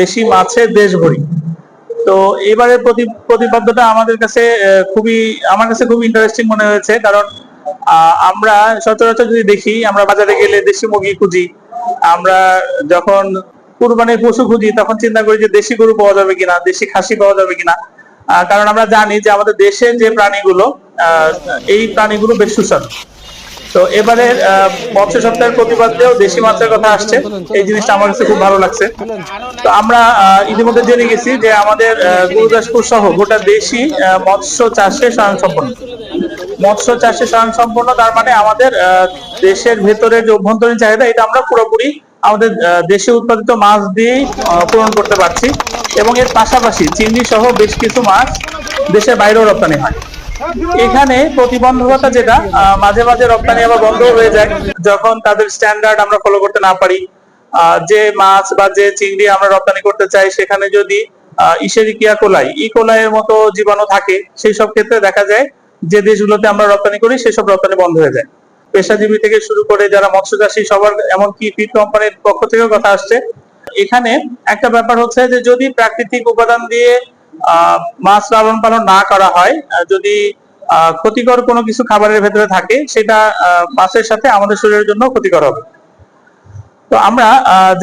দেশি মাছের দেশ ভরি তো এবারের প্রতি প্রতিপাদ্যটা আমাদের কাছে খুবই আমার কাছে খুবই ইন্টারেস্টিং মনে হয়েছে। কারণ আমরা সচরাচর যদি দেখি, আমরা বাজারে গেলে দেশি মুরগি খুঁজি। আমরা যখন কুরবানির পশু খুঁজি, তখন চিন্তা করি যে দেশি গরু পাওয়া যাবে কিনা, দেশি খাসি পাওয়া যাবে কিনা। কারণ আমরা জানি যে আমাদের দেশের যে প্রাণীগুলো এই প্রাণীগুলো বেশ সুস্বাদু। তো এবারে মৎস্য সপ্তাহের প্রতিপাদ্যেও দেশি মাছের কথা আসছে। এই জিনিসটা আমার কাছে খুব ভালো লাগছে। তো আমরা ইতিমধ্যে জেনে গেছি যে আমাদের গুরুদাসপুর সহ গোটা দেশি মৎস্য চাষে স্বয়ংসম্পন্ন। মৎস্য চাষে স্বয়ংসম্পন্ন, তার মানে আমাদের দেশের ভেতরে যে অভ্যন্তরীণ চাহিদা, এটা আমরা পুরোপুরি আমাদের দেশে উৎপাদিত মাছ দিয়ে পূরণ করতে পারছি। এবং এর পাশাপাশি চিংড়ি সহ বেশ কিছু মাছ দেশের বাইরেও রপ্তানি হয়। এখানে প্রতিবন্ধকতা যেটা মাঝে মাঝে রপ্তানি আবার বন্ধ হয়ে যায়, যখন তাদের স্ট্যান্ডার্ড আমরা ফলো করতে না পারি যে মাছ বা যে চিংড়ি আমরা রপ্তানি করতে চাই, সেখানে যদি ইসেরিকিয়া কোলাই, ই কোলাইয়ের মতো জীবাণু থাকে, সেই সব ক্ষেত্রে দেখা যায় যে দেশগুলোতে আমরা রপ্তানি করি সেসব রপ্তানি বন্ধ হয়ে যায়। পেশাজীবী থেকে শুরু করে যারা মৎস্য চাষী সবার এমনকি ফিড কোম্পানির পক্ষ থেকেও কথা আসছে। এখানে একটা ব্যাপার হচ্ছে যে যদি প্রাকৃতিক উপাদান দিয়ে মাছ লালন পালন না করা হয়। যদি ক্ষতিকর কোনো কিছু খাবারের ভেতরে থাকে, সেটা মাছের সাথে আমাদের শরীরের জন্য ক্ষতিকর হবে। তো আমরা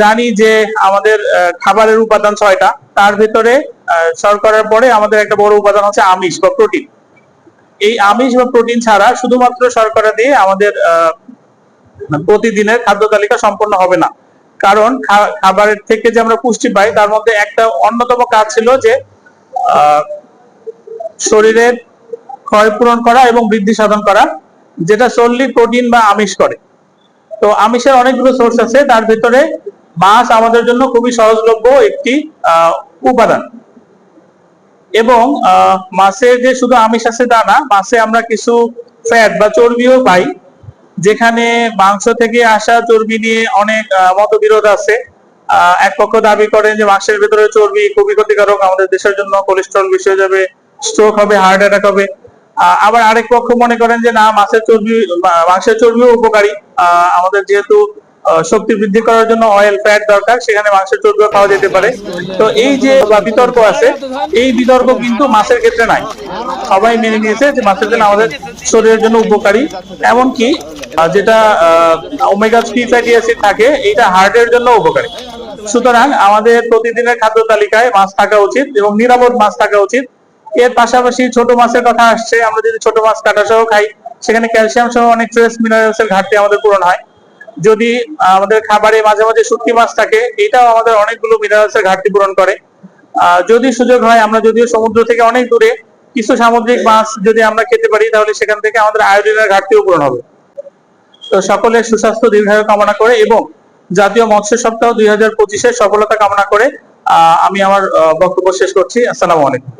জানি যে আমাদের খাবারের উপাদান ছয়টা। তার ভিতরে শর্করার পরে আমাদের একটা বড় উপাদান হচ্ছে আমিষ বা প্রোটিন। এই আমিষ বা প্রোটিন ছাড়া শুধুমাত্র শর্করা দিয়ে আমাদের প্রতিদিনের খাদ্য তালিকা সম্পন্ন হবে না। কারণ খাবারের থেকে যে আমরা পুষ্টি পাই, তার মধ্যে একটা অন্যতম কাজ ছিল যে শরীরের ক্ষয় পূরণ করা এবং বৃদ্ধি সাধন করা যেটা solely প্রোটিন বা আমিষ করে। তো আমিষের অনেকগুলো সোর্স আছে তার ভিতরে মাছ আমাদের জন্য খুবই সহজলভ্য একটি উপাদান। এবং আহ, মাছে যে শুধু আমিষ আছে তা না মাছে আমরা কিছু ফ্যাট বা চর্বিও পাই যেখানে মাংস থেকে আসা চর্বি নিয়ে অনেক মতবিরোধ আছে। এক পক্ষ দাবি করেন যে মাংসের ভেতরে চর্বি খুবই ক্ষতিকারক, আমাদের দেশের জন্য কোলেস্ট্রল বেশি হয়ে যাবে স্ট্রোক হবে হার্ট অ্যাটাক হবে। আবার আরেক পক্ষ মনে করেন যে না মাছের চর্বি মাংসের চর্বিও উপকারী। আমাদের যেহেতু শক্তি বৃদ্ধি করার জন্য অয়েল ফ্যাট দরকার, সেখানে মাংসের চর্বিও খাওয়া যেতে পারে। তো এই যে বিতর্ক আছে, এই বিতর্ক কিন্তু মাছের ক্ষেত্রে নাই। সবাই মেনে নিয়েছে যে মাছের জন্য আমাদের শরীরের জন্য উপকারী। এমনকি যেটা ওমেগা থ্রি ফ্যাটি অ্যাসিড থাকে এটা হার্টের জন্য উপকারী। সুতরাং আমাদের প্রতিদিনের খাদ্য তালিকায় মাছ থাকা উচিত এবং নিরাপদ মাছ থাকা উচিত। এর পাশাপাশি ছোট মাছের কথা আসছে, আমরা যদি ছোট মাছ কাটা সহ খাই, সেখানে ক্যালসিয়াম সহ অনেক ট্রেস মিনারেলস এর ঘাটতি আমাদের পূরণ হয়। যদি আমাদের খাবারে মাঝে মাঝে শুটকি মাছ থাকে, এটাও আমাদের অনেকগুলো মিনারেলস এর ঘাটতি পূরণ করে। যদি সুযোগ হয়, আমরা যদিও সমুদ্র থেকে অনেক দূরে, কিছু সামুদ্রিক মাছ যদি আমরা খেতে পারি, তাহলে সেখান থেকে আমাদের আয়োডিনের ঘাটতিও পূরণ হবে। তো সকলের সুস্বাস্থ্য, দীর্ঘায়ু কামনা করে এবং জাতীয় মৎস্য সপ্তাহ দুই হাজার পঁচিশের সফলতা কামনা করে আমি আমার বক্তব্য শেষ করছি। আসসালামু আলাইকুম।